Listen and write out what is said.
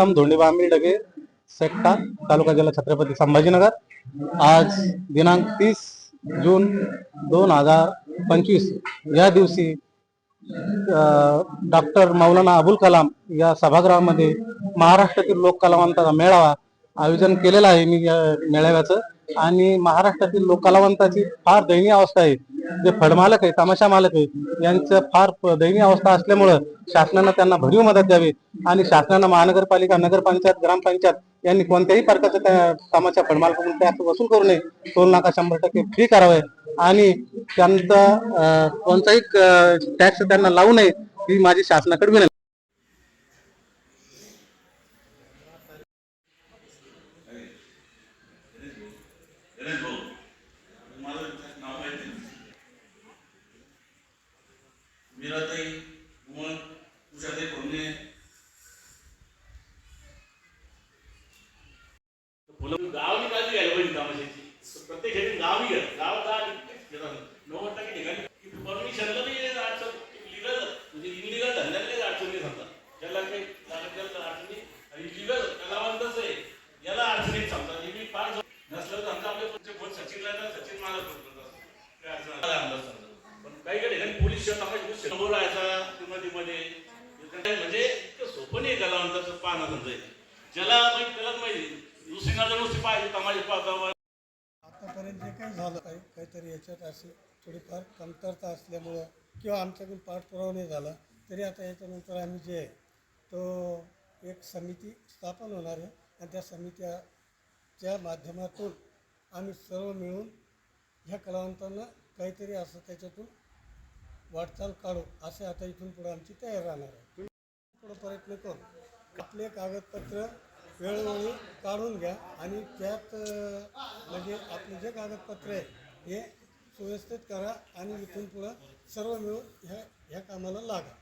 प्रथम धोंडीबा आंबेडगे सेक्टा तालुका जिल्हा छत्रपती संभाजीनगर. आज दिनांक तीस जून दोन हजार पंचवीस. या दिवशी डॉक्टर मौलाना अबुल कलाम या सभागृहामध्ये महाराष्ट्रातील लोककलावंताचा मेळावा आयोजन केलेला आहे. मी या मेळाव्याचं. आणि महाराष्ट्रातील लोककलावंताची फार दयनीय अवस्था आहे. जे फडमालक आहे तमाशा मालक आहे यांचं फार दयनीय अवस्था असल्यामुळं शासनानं त्यांना भरीव मदत द्यावी. आणि शासनानं महानगरपालिका नगरपंचायत ग्रामपंचायत यांनी कोणत्याही प्रकारचं त्या तमाशा फडमालकडून टॅक्स वसूल करू नये. टोल नाका शंभर टक्के फ्री करावे. आणि त्यांचा कोणताही टॅक्स त्यांना लावू नये ही माझी शासनाकडे विनंती गणेश भाऊ माझं नाव माहिती नाही. मीराताई उमर उषाताई कोंडे फुलं गावाने काळजी घ्यायला पाहिजे कामाची. प्रत्येक ठिकाणी गावी घ्या. गाव म्हणजे इतकं सोपं नाही कलावंताचं पाहणं म्हणजे. ज्याला माहिती त्याला माहिती. दुसरी नुसती पाहिजे तमाशे पाहता आतापर्यंत जे काही झालं काही काहीतरी याच्यात अशी थोडीफार कमतरता असल्यामुळं किंवा आमच्याकडून पाठपुरावा नाही झाला तरी आता याच्यानंतर आम्ही जे आहे तो एक समिती स्थापन होणार आहे आणि त्या समित्याच्या माध्यमातून आम्ही सर्व मिळून ह्या कलावंतांना काहीतरी असं त्याच्यातून वाटचाल काढू असे आता इथून पुढे आमची तयार राहणार आहे. पुढं प्रयत्न करू. आपले कागदपत्र वेळोवेळी काढून घ्या आणि त्यात म्हणजे आपले जे कागदपत्र आहे हे सुव्यवस्थित करा आणि इथून पुढं सर्व मिळून ह्या ह्या कामाला लागा.